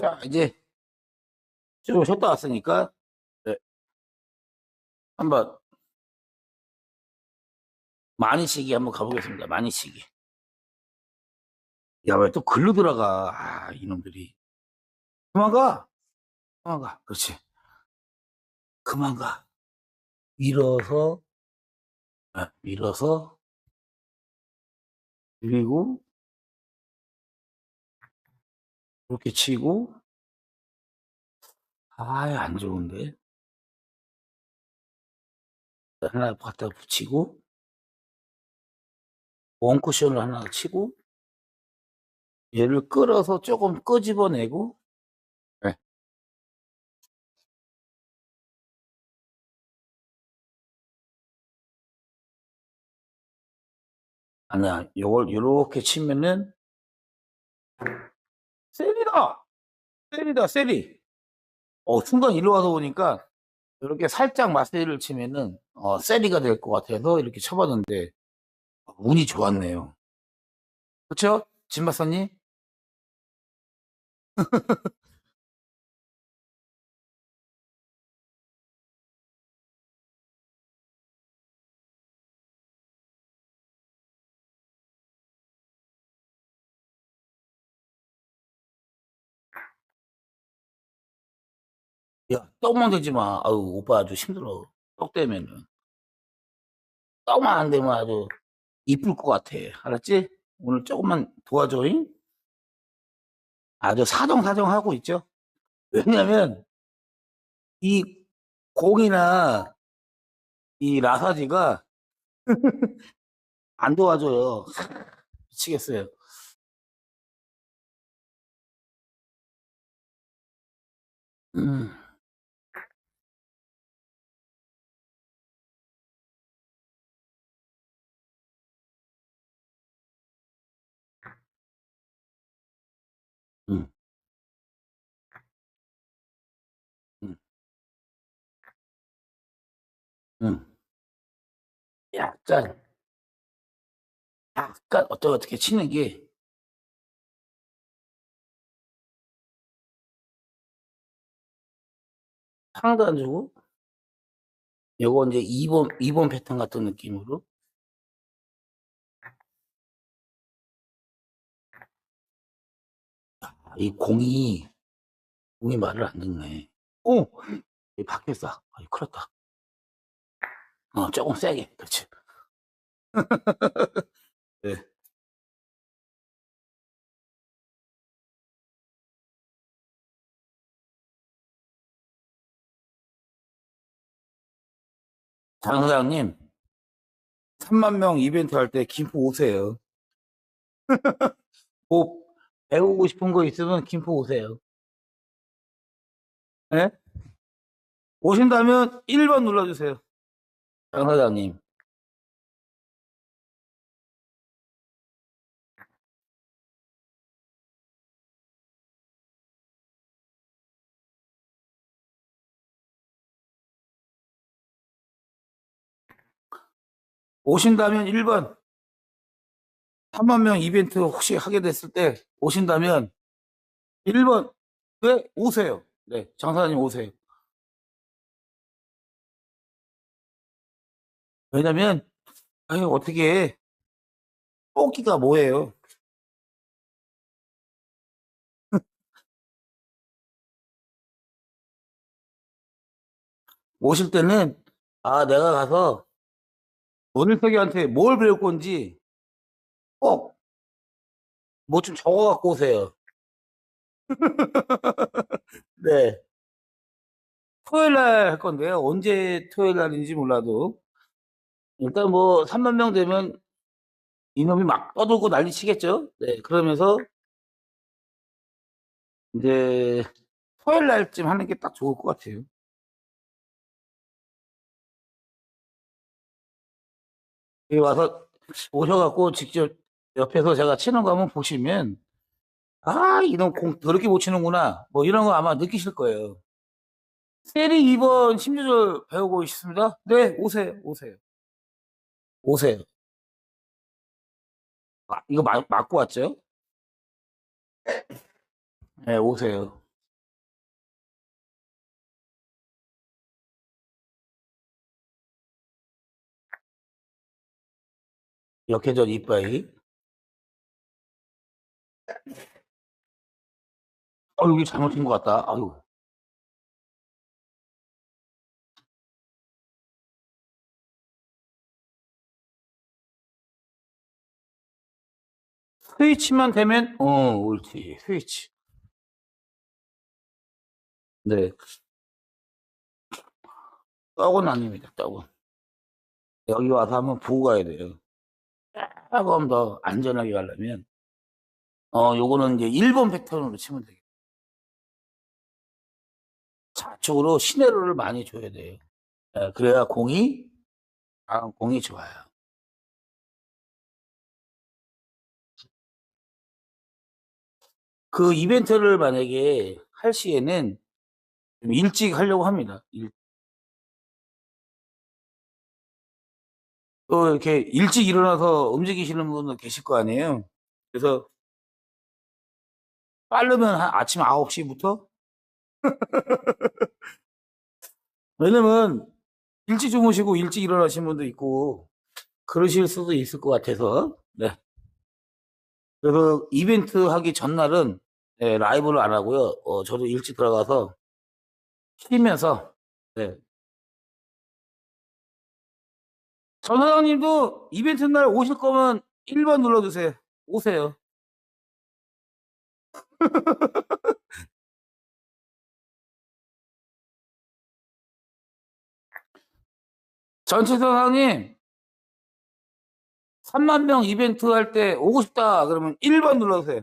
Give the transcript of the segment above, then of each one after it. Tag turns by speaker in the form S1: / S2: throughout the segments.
S1: 자, 이제 좀 쉬었다 왔으니까 네. 한번 많이 치기 한번 가보겠습니다. 많이 치기. 야, 왜 또 글로 들어가? 아, 이놈들이. 그만 가. 그만 가. 그렇지. 그만 가. 밀어서, 아, 밀어서, 그리고, 이렇게 치고, 아이, 안 좋은데. 하나 갖다 붙이고, 원쿠션을 하나 치고, 얘를 끌어서 조금 끄집어내고, 네. 아니야, 요걸 요렇게 치면은, 셀이다! 셀이다, 셀이! 어, 순간 일로 와서 보니까, 이렇게 살짝 마세이를 치면은, 어, 셀이가 될 것 같아서 이렇게 쳐봤는데, 운이 좋았네요. 그쵸? 진 박사님? 야, 떡만 되지 마. 아유, 오빠 아주 힘들어. 떡 되면은. 떡만 안 되면 아주 이쁠 것 같아. 알았지? 오늘 조금만 도와줘잉? 아주 사정사정 하고 있죠? 왜냐면, 이 공이나 이 라사지가 안 도와줘요. 미치겠어요. 음. 음. 음. 약간, 약간 어떻게 어떻게 치는 게 상도 안 주고 요거 이제 2번 2번 패턴 같은 느낌으로 아, 이 공이 공이 말을 안 듣네. 오! 이 바뀌었어. 아이 큰일 났다. 어, 조금 세게. 그렇지. 네. 장 사장님, 3만 명 이벤트 할 때 김포 오세요. 뭐 배우고 싶은 거 있으면 김포 오세요. 예? 오신다면 1번 눌러주세요. 장 사장님. 오신다면 1번. 3만 명 이벤트 혹시 하게 됐을 때 오신다면 1번. 네, 오세요. 네, 장사님 오세요. 왜냐면, 아유, 어떻게, 뽑기가 뭐예요? 오실 때는, 아, 내가 가서, 원일석이한테 뭘 배울 건지, 꼭, 뭐 좀 적어 갖고 오세요. 네. 토요일 날 할 건데요. 언제 토요일 날인지 몰라도. 일단 뭐, 3만 명 되면, 이놈이 막 떠들고 난리 치겠죠? 네, 그러면서, 이제, 토요일 날쯤 하는 게 딱 좋을 것 같아요. 여기 와서 오셔갖고 직접 옆에서 제가 치는 거 한번 보시면, 아, 이놈 공 더럽게 못 치는구나. 뭐 이런 거 아마 느끼실 거예요. 세리 2번 심리절 배우고 있습니다. 네, 오세요, 오세요. 오세요. 아, 이거 마, 맞고 왔죠? 네, 오세요. 역회전 이빠이. 어, 여기 잘못 친것 같다. 아유. 스위치만 되면, 어, 옳지. 스위치. 네. 떡은 아닙니다, 떡은. 여기 와서 한번 보고 가야 돼요. 조금 더 안전하게 가려면, 어, 요거는 이제 일본 패턴으로 치면 되겠다. 좌측으로 시내로를 많이 줘야 돼요. 예, 그래야 공이, 아, 공이 좋아요. 그 이벤트를 만약에 할 시에는 좀 일찍 하려고 합니다. 일- 또 이렇게 일찍 일어나서 움직이시는 분도 계실 거 아니에요. 그래서 빠르면 한 아침 9시부터? 왜냐면 일찍 주무시고 일찍 일어나신 분도 있고 그러실 수도 있을 것 같아서 네. 그래서 이벤트 하기 전날은 네, 라이브를 안 하고요. 어, 저도 일찍 들어가서 쉬면서 네. 전 사장님도 이벤트 날 오실 거면 1번 눌러주세요. 오세요. 전체 사장님 3만 명 이벤트 할 때 오고 싶다 그러면 1번 눌러주세요.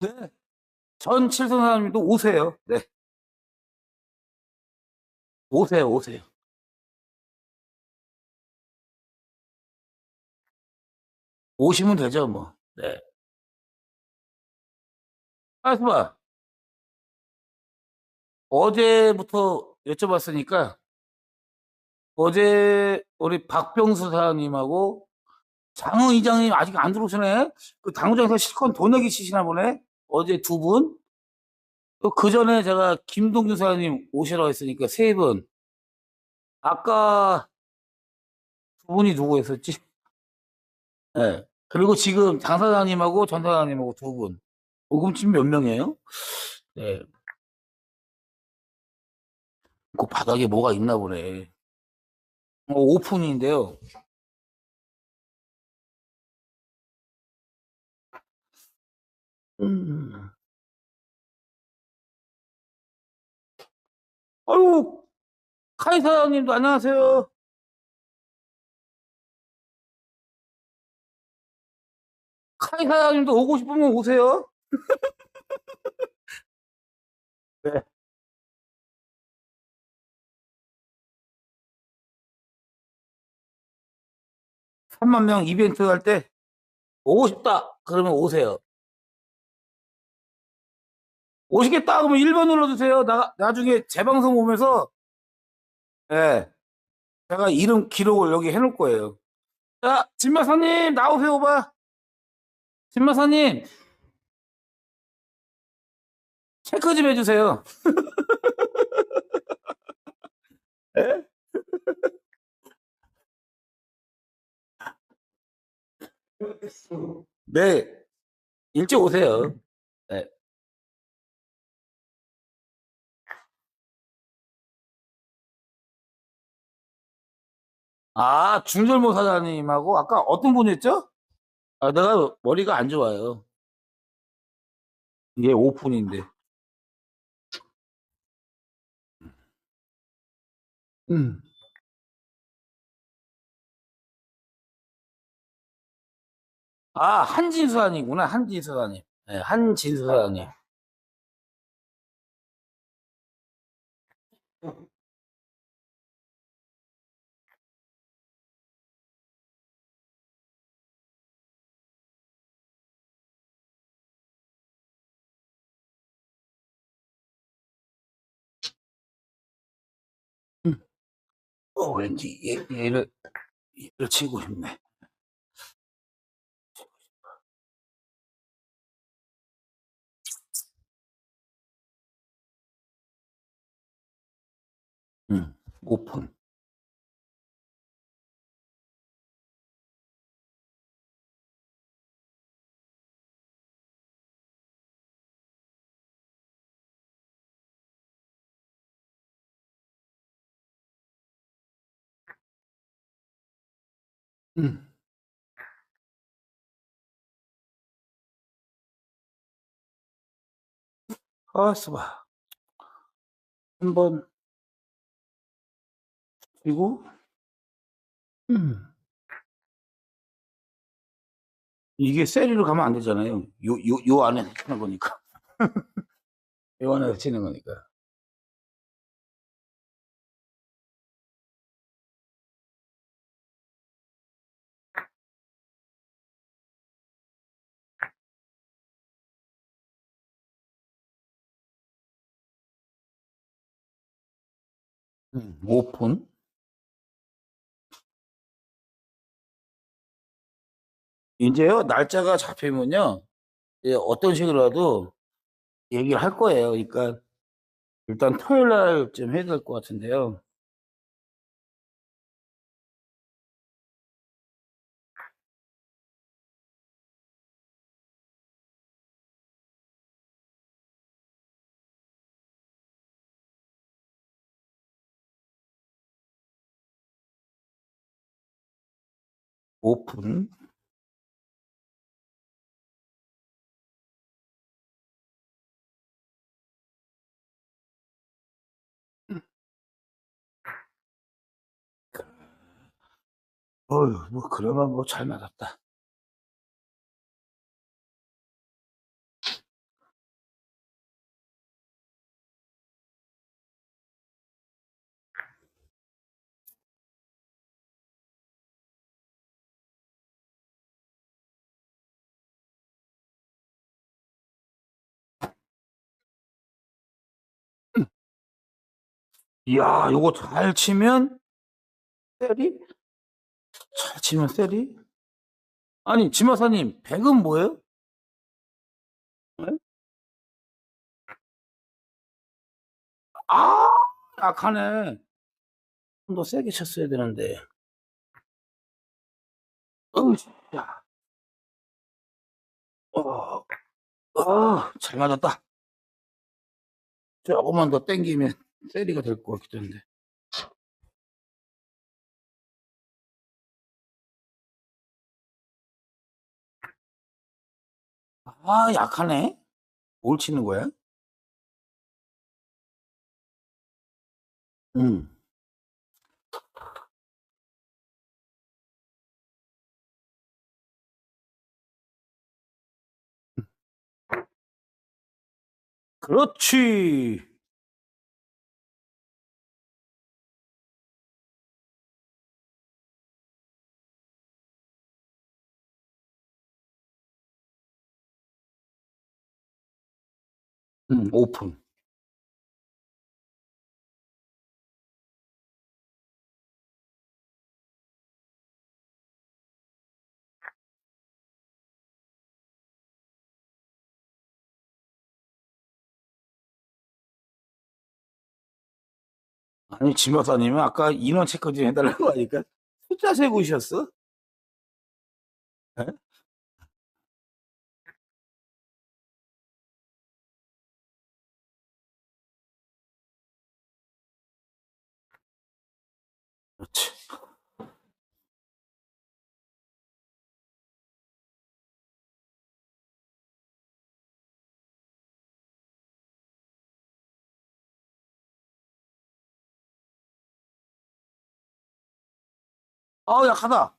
S1: 네. 전 칠성 사장님도 오세요. 네. 오세요, 오세요. 오시면 되죠, 뭐. 네. 하스바 어제부터 여쭤봤으니까 어제 우리 박병수 사장님하고 장우 이장님 아직 안 들어오시네? 그 당구장에서 실컷 돈 내기 치시나 보네? 어제 두 분? 또 그 전에 제가 김동준 사장님 오시라고 했으니까 세 분. 아까 두 분이 누구였었지? 네. 그리고 지금 장 사장님하고 전 사장님하고 두 분. 어, 그럼 지금 몇 명이에요? 네. 그 바닥에 뭐가 있나 보네. 어, 오픈인데요. 음. 아유, 카이 사장님도 안녕하세요. 카이 사장님도 오고 싶으면 오세요. 네. 삼만명 이벤트 할 때 오고 싶다. 그러면 오세요. 오시겠다 그러면 1번 눌러주세요. 나, 나중에 재방송 오면서 예. 제가 이름 기록을 여기 해놓을 거예요. 자, 진마사님 나오세요, 봐. 진마사님 체크 좀 해주세요. 예? 네, 일찍 오세요. 네. 아, 중절모 사장님하고 아까 어떤 분이었죠? 아, 내가 머리가 안 좋아요. 이게 오픈인데. 음. 아, 한진수 사장님구나. 한진수 사장님. 네, 한진수 사장님. 어, 왠지 얘, 얘를 이를 치고 싶네. 음. 오픈. 음. 가만있어 봐. 한번 그리고 음. 이게 세리로 가면 안 되잖아요. 요 요 요 안에 치는 거니까. 요 안에서 치는 거니까. 음. 오픈. 인제요 날짜가 잡히면요. 예 어떤 식으로라도 얘기를 할 거예요. 그러니까 일단 토요일 날쯤 해야 될 것 같은데요. 오픈. 음. 어휴 뭐 그나마 뭐잘 맞았다. 이야 요거 잘 치면 세리? 잘 치면 세리? 아니 지마사님 100은 뭐예요? 예? 아 약하네. 좀 더 세게 쳤어야 되는데. 으쌰. 어. 아잘 맞았다. 쪼금만 더 당기면 세리가 될 것 같기도 한데. 아 약하네. 뭘 치는 거야? 음. 음. 그렇지. 음 오픈. 아니 지마사님은 아까 인원 체크 좀 해 달라고 하니까 숫자 세고 오셨어? 예? 그렇지. 아우 약하다.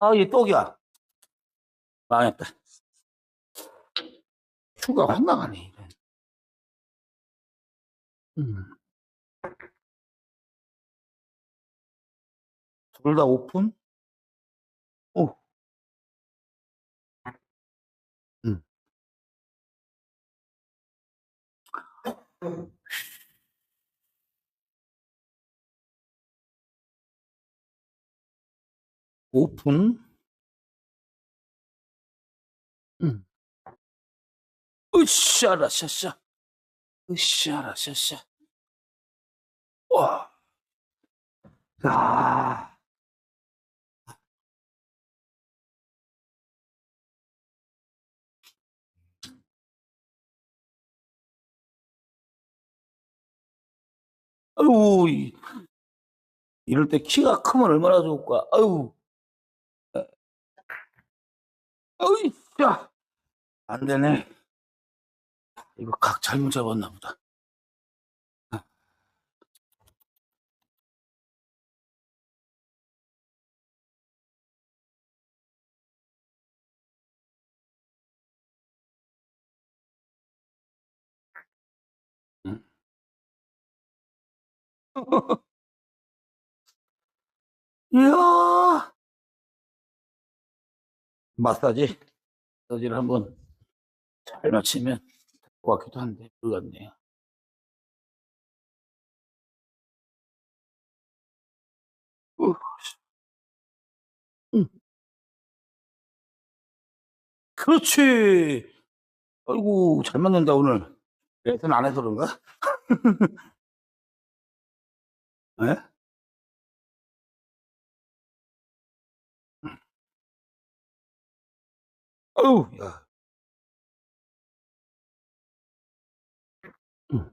S1: 아얘 떡이야. 망했다. 큐가 확 나가네 이거. 음. 둘 다 오픈? 오. 음. 오픈. 음. 으쌰라 샤샤. 으쌰라 샤샤. 와. 야. 아유, 이- 이럴 때 키가 크면 얼마나 좋을까. 아유. 어이, 야. 안 되네. 이거 각 잘못 잡았나 보다. 이야. 마사지. 마사지를 한번 잘 맞추면 될 것 같기도 한데, 모르겠네요. 우. 응. 그렇지. 아이고, 잘 맞는다, 오늘. 레슨 안 해서 그런가? 예? 아유, 야. 응.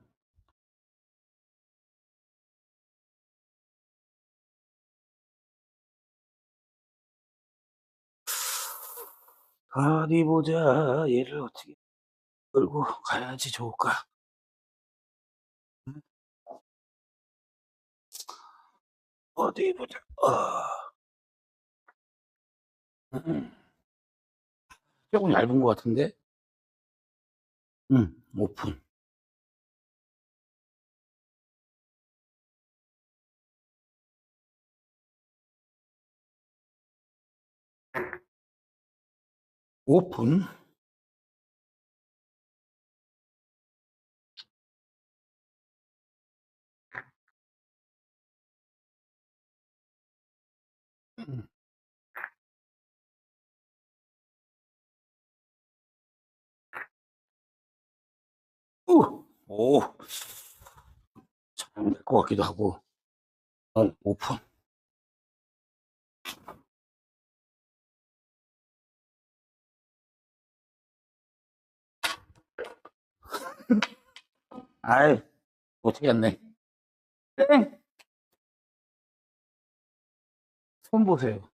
S1: 어디 보자. 얘를 어떻게 끌고 가야지 좋을까? 어디 보자. 아. 음. 조금 얇은 것 같은데? 응, 오픈. 오픈. 음. 우! 오. 잘될 것 같기도 하고. 어, 오픈. 아이, 했네. 땡! 손 보세요.